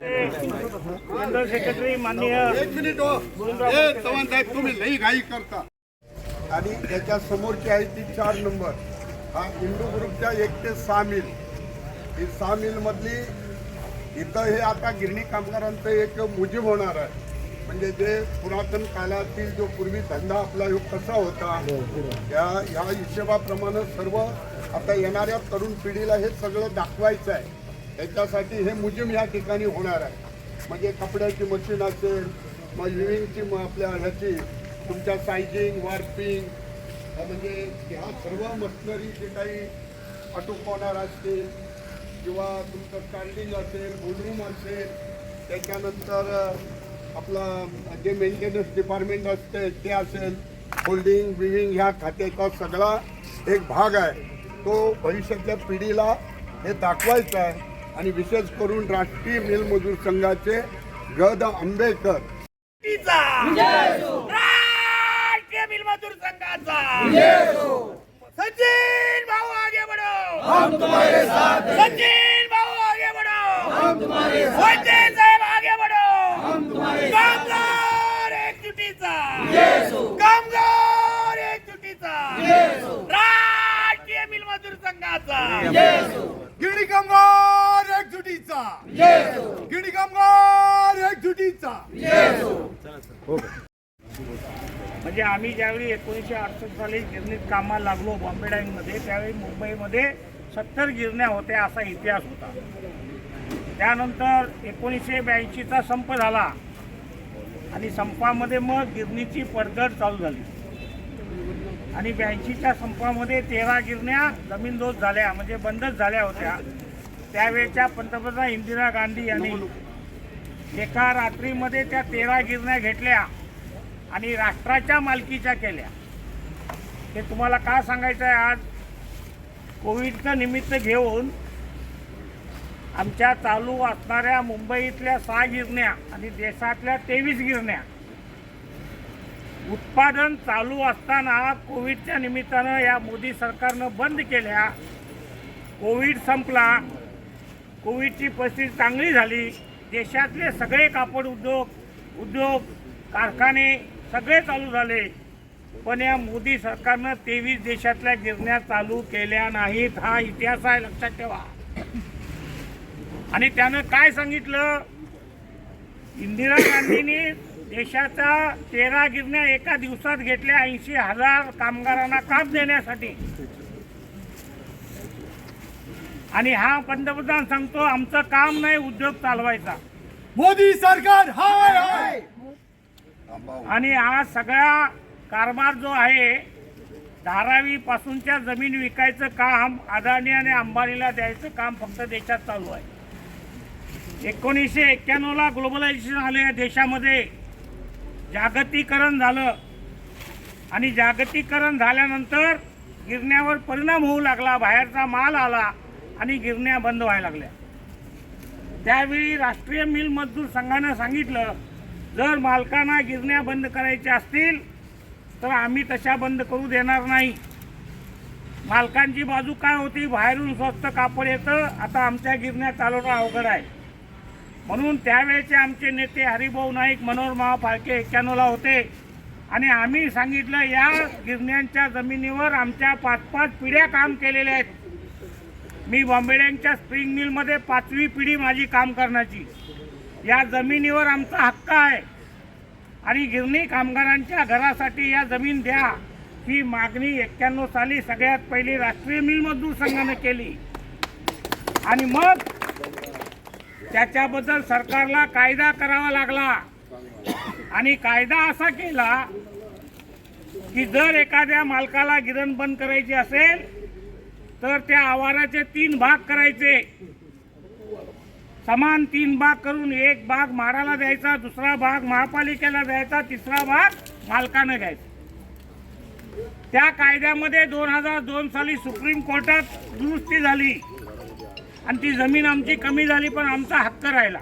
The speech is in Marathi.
जनरल सेक्रेटरी माननीय एक मिनिट हो. ए चव्हाण साहेब तुम्ही लई घाई करता. आणि त्याच्या समोरची आहे ती चार नंबर. हा हिंदू ग्रुपच्या एक ते सहा मिल. ही सहा मिल मधली इथं हे आता गिरणी कामगारांचं एक मुजीब होणार आहे. म्हणजे जे पुरातन काळातील जो पूर्वी धंदा आपला ह्यो कसा होता या ह्या हिशोबाप्रमाणे सर्व आता येणाऱ्या तरुण पिढीला हे सगळं दाखवायचं आहे. त्याच्यासाठी हे मुजीम या ठिकाणी होणार आहे. म्हणजे कपड्याची मशीन असेल मग विविंगची मग आपल्या ह्याची तुमच्या सायझिंग वार्पिंग म्हणजे ह्या सर्व मशनरी जे काही अटोपवणार असतील किंवा तुमचं स्टँडिंग असेल बोलरूम असेल त्याच्यानंतर आपला जे मेंटेनन्स डिपार्टमेंट असते ते असेल होल्डिंग विविंग ह्या खात्याचा सगळा एक भाग आहे. तो भविष्यातल्या पिढीला हे दाखवायचा आहे. आणि विशेष करून राष्ट्रीय मिल मजूर संघाचे गद आंबेकर राष्ट्रीय मिल मजदूर संघाचा! सचिन भाऊ आगे बढ़ो! हम तुम्हारे साथ सचिन भाऊ आगे बढ़ो! हम तुम्हारे साथ साहेब आगे बढ़ो! हम तुम्हारे कामगार एकजुटीचा! कामगार एकजुटीचा! राष्ट्रीय मिल मजदूर संघाचा गिरणी कामगार! कामगार एकजुटीचा. म्हणजे आम्ही ज्यावेळी एकोणीसशे अडुसष्ट साली गिरणीत कामाला लागलो बॉम्बे डाईंगमध्ये त्यावेळी मुंबईमध्ये सत्तर गिरण्या होत्या असा इतिहास होता. त्यानंतर एकोणीसशे ब्याऐंशीचा संप झाला आणि संपामध्ये मग गिरणीची पडझड चालू झाली. आणि ब्याऐंशीच्या संपामध्ये तेरा गिरण्या जमीनदोज झाल्या म्हणजे बंदच झाल्या होत्या. त्यावेळच्या पंतप्रधान इंदिरा गांधी यांनी एका रात्रीमध्ये त्या तेरा गिरण्या घेतल्या आणि राष्ट्राच्या मालकीच्या केल्या. हे तुम्हाला का सांगायचं आहे आज? कोविडचं निमित्त घेऊन आमच्या चालू असणाऱ्या मुंबईतल्या सहा गिरण्या आणि देशातल्या तेवीस गिरण्या उत्पादन चालू असताना कोविडच्या निमित्तानं या मोदी सरकारनं बंद केल्या. कोविड संपला. कोविडची परिस्थिती चांगली झाली. देशातले सगळे कापड उद्योग उद्योग कारखाने सगळे चालू झाले. पण या मोदी सरकारनं तेवीस देशातल्या गिरण्या चालू केल्या नाहीत. हा इतिहास आहे लक्षात ठेवा. आणि त्यानं काय सांगितलं? इंदिरा गांधींनी देशाच्या तेरा गिरण्या एका दिवसात घेतल्या ऐंशी हजार कामगारांना काम देण्यासाठी. आणि हा पंतप्रधान सांगतो आमचं काम नाही उद्योग चालवायचा. मोदी सरकार हाय हाय! आणि हा सगळा कारभार जो आहे धारावी पासूनच्या जमीन विकायचं काम अदानी आणि अंबानीला द्यायचं काम फक्त देशात चालू आहे. एकोणीसशे एक्क्याण्णवला ग्लोबलायझेशन आलं या देशामध्ये. जागतिकीकरण झालं. आणि जागतिकीकरण झाल्यानंतर गिरण्यावर परिणाम होऊ लागला बाहेरचा माल आला. आणि गिरण्या बंद व्हायला लागल्या. त्यावेळी राष्ट्रीय मिल मजदूर संघानं सांगितलं जर मालकांना गिरण्या बंद करायच्या असतील तर आम्ही तशा बंद करू देणार नाही. मालकांची बाजू काय होती? बाहेरून स्वस्त कापड येतं आता आमच्या गिरण्या चालवणं अवघड आहे. म्हणून त्यावेळेचे आमचे नेते हरिभाऊ नाईक मनोहर महाफाळके एक्क्याण्णवला होते. आणि आम्ही सांगितलं या गिरण्यांच्या जमिनीवर आमच्या पाच पाच पिढ्या काम केलेल्या आहेत. मी बॉम्बेड्यांच्या स्प्रिंग मिलमध्ये पाचवी पिढी माझी काम करण्याची. या जमिनीवर आमचा हक्क आहे. आणि गिरणी कामगारांच्या घरासाठी या जमीन द्या. ही मागणी एक्क्याण्णव साली सगळ्यात पहिली राष्ट्रीय मिल मजदूर संघाने केली. आणि मग त्याच्याबद्दल सरकारला कायदा करावा लागला. आणि कायदा असा केला की जर एखाद्या मालकाला गिरण बंद करायची असेल तर त्या आवाराचे तीन भाग करायचे. समान तीन भाग करून एक भाग म्हाडाला द्यायचा दुसरा भाग महापालिकेला द्यायचा तिसरा भाग मालकानं घ्यायचा. त्या कायद्यामध्ये दोन हजार दोन साली सुप्रीम कोर्टात दुरुस्ती झाली. आणि ती जमीन आमची कमी झाली पण आमचा हक्क राहिला.